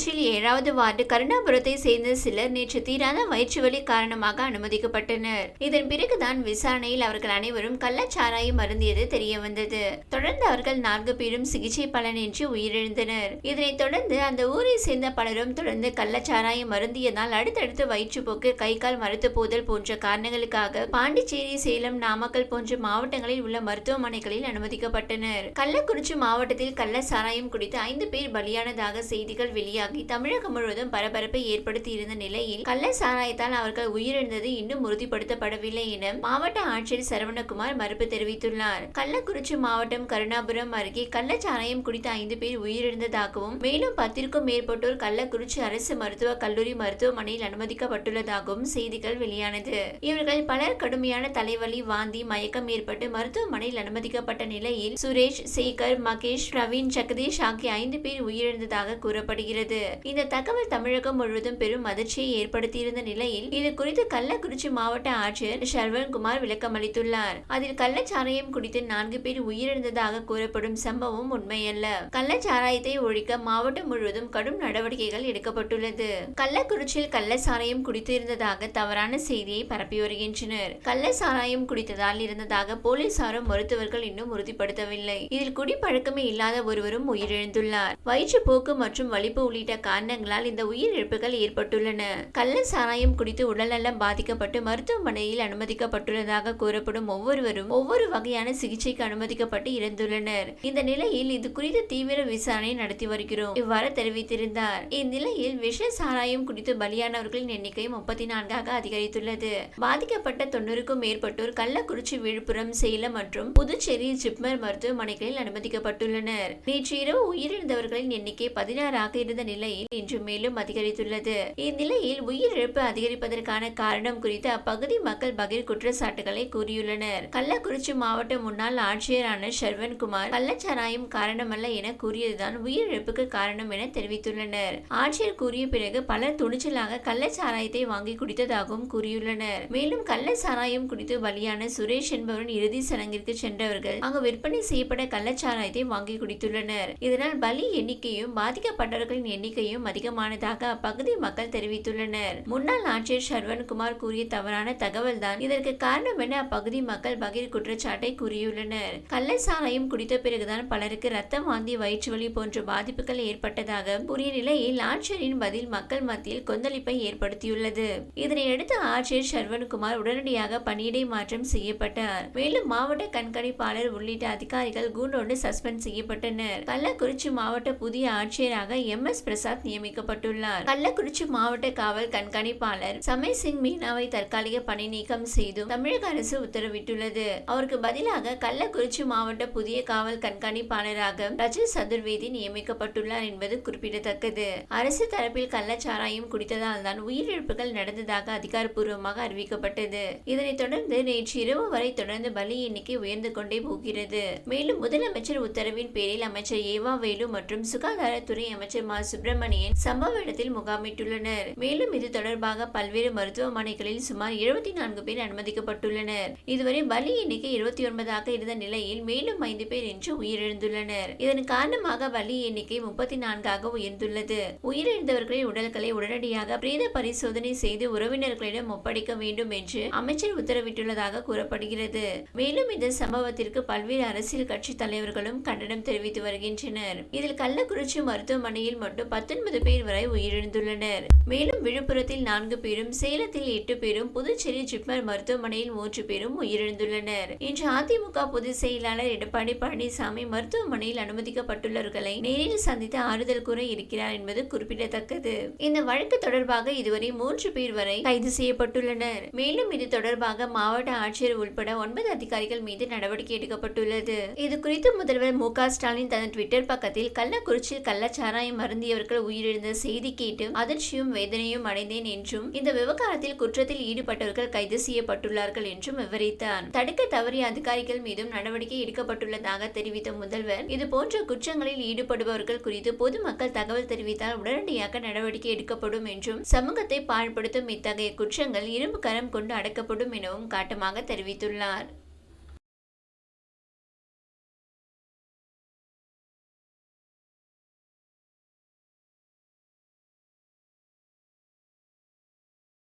கள்ளக்குறிச்சியில் ஏழாவது வார்டு கருணாபுரத்தை சேர்ந்த சிலர் நேற்று தீராத வயிற்று வலி காரணமாக அனுமதிக்கப்பட்டனர். இதன் பிறகுதான் விசாரணையில் அவர்கள் அனைவரும் கள்ளச்சாராயம் மருந்தியது தெரிய வந்தது தொடர்ந்து அவர்கள் நான்கு பேரும் சிகிச்சை பலனின்றி உயிரிழந்தனர். இதனைத் தொடர்ந்து அந்த ஊரை சேர்ந்த பலரும் தொடர்ந்து கள்ளச்சாராயம் மருந்தியதால் அடுத்தடுத்து வயிற்றுப்போக்கு கை கால் மருத்து போதல் போன்ற காரணங்களுக்காக பாண்டிச்சேரி சேலம் நாமக்கல் போன்ற மாவட்டங்களில் உள்ள மருத்துவமனைகளில் அனுமதிக்கப்பட்டனர். கள்ளக்குறிச்சி மாவட்டத்தில் கள்ள சாராயம் குடித்து ஐந்து பேர் பலியானதாக செய்திகள் வெளியாக தமிழகம் முழுவதும் பரபரப்பை ஏற்படுத்தி இருந்த நிலையில் கள்ள சாராயத்தால் அவர்கள் உயிரிழந்தது இன்னும் உறுதிப்படுத்தப்படவில்லை என மாவட்ட ஆட்சியர் சரவணகுமார் மறுப்பு தெரிவித்துள்ளார். கள்ளக்குறிச்சி மாவட்டம் கருணாபுரம் அருகே கள்ளச்சாராயம் குடித்த ஐந்து பேர் உயிரிழந்ததாகவும் மேலும் பத்திற்கும் மேற்பட்டோர் கள்ளக்குறிச்சி அரசு மருத்துவக் கல்லூரி மருத்துவமனையில் அனுமதிக்கப்பட்டுள்ளதாகவும் செய்திகள் வெளியானது. இவர்கள் பலர் கடுமையான தலைவலி வாந்தி மயக்கம் ஏற்பட்டு மருத்துவமனையில் அனுமதிக்கப்பட்ட நிலையில் சுரேஷ் சேகர் மகேஷ் பிரவீன் ஜெகதீஷ் ஆகிய ஐந்து பேர் உயிரிழந்ததாக கூறப்படுகிறது. இந்த தகவல் தமிழகம் முழுவதும் பெரும் அதிர்ச்சியை ஏற்படுத்தியிருந்த நிலையில் இது குறித்து கள்ளக்குறிச்சி மாவட்ட ஆட்சியர் சர்வன்குமார் விளக்கம் அளித்துள்ளார். அதில் கள்ளச்சாராயம் குடித்து நான்கு பேர் உயிரிழந்ததாக கூறப்படும் சம்பவம் உண்மையல்ல. கள்ளச்சாராயத்தை ஒழிக்க மாவட்டம் முழுவதும் கடும் நடவடிக்கைகள் எடுக்கப்பட்டுள்ளது. கள்ளக்குறிச்சியில் கள்ளச்சாராயம் குடித்திருந்ததாக தவறான செய்தியை பரப்பி வருகின்றனர். கள்ளச்சாராயம் குடித்ததால் இருந்ததாக போலீசாரும் மருத்துவர்கள் இன்னும் உறுதிப்படுத்தவில்லை. இதில் குடிப்பழக்கமே இல்லாத ஒருவரும் உயிரிழந்துள்ளார். வயிற்றுப்போக்கு மற்றும் வலிப்பு உள்ளிட்ட காரணங்களால் இந்த உயிரிழப்புகள் ஏற்பட்டுள்ளன. கள்ள சாராயம் குடித்து உடல்நலம் பாதிக்கப்பட்டு மருத்துவமனையில் அனுமதிக்கப்பட்டுள்ளதாக கூறப்படும் ஒவ்வொருவரும் ஒவ்வொரு வகையான சிகிச்சைக்கு அனுமதிக்கப்பட்டு இறந்துள்ளனர். இந்த நிலையில் இது குறித்து தீவிர விசாரணை நடத்தி வருகிறோம். இவ்வாறு தெரிவித்திருந்தார். இந்நிலையில் விஷ சாராயம் குடித்து பலியானவர்களின் எண்ணிக்கை முப்பத்தி நான்காக அதிகரித்துள்ளது. பாதிக்கப்பட்ட தொண்ணூறுக்கும் மேற்பட்டோர் கள்ளக்குறிச்சி விழுப்புரம் சேலம் மற்றும் புதுச்சேரி ஜிப்மர் மருத்துவமனைகளில் அனுமதிக்கப்பட்டுள்ளனர். நேற்று இரவு உயிரிழந்தவர்களின் எண்ணிக்கை பதினாறாக இருந்த நிலை நிலையில் இன்று மேலும் அதிகரித்துள்ளது. இந்நிலையில் உயிரிழப்பு அதிகரிப்பதற்கான காரணம் குறித்து அப்பகுதி மக்கள் பகிர் குற்றச்சாட்டுகளை கூறியுள்ளனர். கள்ளக்குறிச்சி மாவட்ட முன்னாள் ஆட்சியரான ஷர்வன்குமார் கள்ளச்சாராயம் காரணமல்ல என கூறியதுதான் உயிரிழப்புக்கு காரணம் என தெரிவித்துள்ளனர். ஆட்சியர் கூறிய பிறகு பலர் துணிச்சலாக கள்ளச்சாராயத்தை வாங்கி குடித்ததாகவும் கூறியுள்ளனர். மேலும் கள்ளச்சாராயம் குடித்து பலியான சுரேஷ் என்பவரின் இறுதி சடங்கிற்கு சென்றவர்கள் அங்கு விற்பனை செய்யப்பட்ட கள்ளச்சாராயத்தை வாங்கி குடித்துள்ளனர். இதனால் பலி எண்ணிக்கையும் பாதிக்கப்பட்டவர்களின் எண்ணிக்கையும் அதிகமானதாக அப்பகுதி மக்கள் தெரிவித்துள்ளனர். முன்னாள் ஆட்சியர் சரவண்குமார் கூறிய தவறான தகவல் தான் இதற்கு காரணம் என அப்பகுதி மக்கள் பகிர் குற்றச்சாட்டை கூறியுள்ளனர். கள்ளச்சாராயம் குடித்த பிறகுதான் பலருக்கு ரத்தம் வாந்தி வயிற்று வலி போன்ற பாதிப்புகள் ஏற்பட்டதாக கூறிய நிலையில் ஆட்சியரின் பதில் மக்கள் மத்தியில் கொந்தளிப்பை ஏற்படுத்தியுள்ளது. இதனையடுத்து ஆட்சியர் சரவண்குமார் உடனடியாக பணியிடை மாற்றம் செய்யப்பட்டார். மேலும் மாவட்ட கண்காணிப்பாளர் உள்ளிட்ட அதிகாரிகள் கூண்டோடு சஸ்பெண்ட் செய்யப்பட்டனர். கள்ளக்குறிச்சி மாவட்ட புதிய ஆட்சியராக எம் எஸ் பிரசாத் நியமிக்கப்பட்டுள்ளார். கள்ளக்குறிச்சி மாவட்ட காவல் கண்காணிப்பாளர் சமய் சிங் மீனாவை தற்காலிக பணி நீக்கம் செய்தும் தமிழக அரசு உத்தரவிட்டுள்ளது. அவருக்கு பதிலாக கள்ளக்குறிச்சி மாவட்ட புதிய காவல் கண்காணிப்பாளராக ரஜத் சதுர்வேதி நியமிக்கப்பட்டுள்ளார் என்பது குறிப்பிடத்தக்கது. அரசு தரப்பில் கள்ளச்சாராயம் குடித்ததால் தான் உயிரிழப்புகள் நடந்ததாக அதிகாரப்பூர்வமாக அறிவிக்கப்பட்டது. இதனைத் தொடர்ந்து நேற்று இரவு வரை தொடர்ந்து பலி எண்ணிக்கை உயர்ந்து கொண்டே போகிறது. மேலும் முதலமைச்சர் உத்தரவின் பேரில் அமைச்சர் ஏவா வேலு மற்றும் சுகாதாரத்துறை அமைச்சர் மா. சுப்பிரமணியன் சம்பவ இடத்தில் முகாமிட்டுள்ளனர். மேலும் இது தொடர்பாக பல்வேறு மருத்துவமனைகளில் சுமார் இருபத்தி நான்கு பேர் அனுமதிக்கப்பட்டுள்ளனர். இதுவரை பலி எண்ணிக்கை இருபத்தி ஒன்பதாக இருந்த நிலையில் மேலும் ஐந்து பேர் இன்று உயிரிழந்துள்ளனர். இதன் காரணமாக பலி எண்ணிக்கை முப்பத்தி நான்காக உயர்ந்துள்ளது. உயிரிழந்தவர்களின் உடல்களை உடனடியாக பிரேத பரிசோதனை செய்து உறவினர்களிடம் ஒப்படைக்க வேண்டும் என்று அமைச்சர் உத்தரவிட்டுள்ளதாக கூறப்படுகிறது. மேலும் இந்த சம்பவத்திற்கு பல்வேறு அரசியல் கட்சி தலைவர்களும் கண்டனம் தெரிவித்து வருகின்றனர். இதில் கள்ளக்குறிச்சி மருத்துவமனையில் மட்டும் பத்தொன்பது பேர் வரை உயிரிழந்துள்ளனர். மேலும் விழுப்புரத்தில் நான்கு பேரும் சேலத்தில் எட்டு பேரும் புதுச்சேரி ஜிப்மர் மருத்துவமனையில் மூன்று பேரும் உயிரிழந்துள்ளனர். இன்று அதிமுக பொதுச் செயலாளர் எடப்பாடி பழனிசாமி மருத்துவமனையில் அனுமதிக்கப்பட்டுள்ளவர்களை நேரில் சந்தித்து ஆறுதல் கூற இருக்கிறார் என்பது குறிப்பிடத்தக்கது. இந்த வழக்கு தொடர்பாக இதுவரை மூன்று பேர் வரை கைது செய்யப்பட்டுள்ளனர். மேலும் இது தொடர்பாக மாவட்ட ஆட்சியர் உட்பட ஒன்பது அதிகாரிகள் மீது நடவடிக்கை எடுக்கப்பட்டுள்ளது. இது குறித்து முதல்வர் மு ஸ்டாலின் தனது ட்விட்டர் பக்கத்தில் கள்ளக்குறிச்சியில் கள்ளச்சாராயம் மருந்தியவர்கள் உயிரிழந்த செய்தி கேட்டு அதிர்ச்சியும் வேதனையும் வேதனையும் அடைந்தேன் என்றும் இந்த விவகாரத்தில் குற்றத்தில் ஈடுபட்டவர்கள் கைது செய்யப்பட்டுள்ளார்கள் என்றும் விவரித்தார். தடுக்க தவறிய அதிகாரிகள் மீதும் நடவடிக்கை எடுக்கப்பட்டுள்ளதாக தெரிவித்த முதல்வர் இது போன்ற குற்றங்களில் ஈடுபடுபவர்கள் குறித்து பொதுமக்கள் தகவல் தெரிவித்தால் உடனடியாக நடவடிக்கை எடுக்கப்படும் என்றும் சமூகத்தை பாழ்படுத்தும் இத்தகைய குற்றங்கள் இரும்பு கரம் கொண்டு அடக்கப்படும் எனவும் காட்டமாக தெரிவித்துள்ளார்.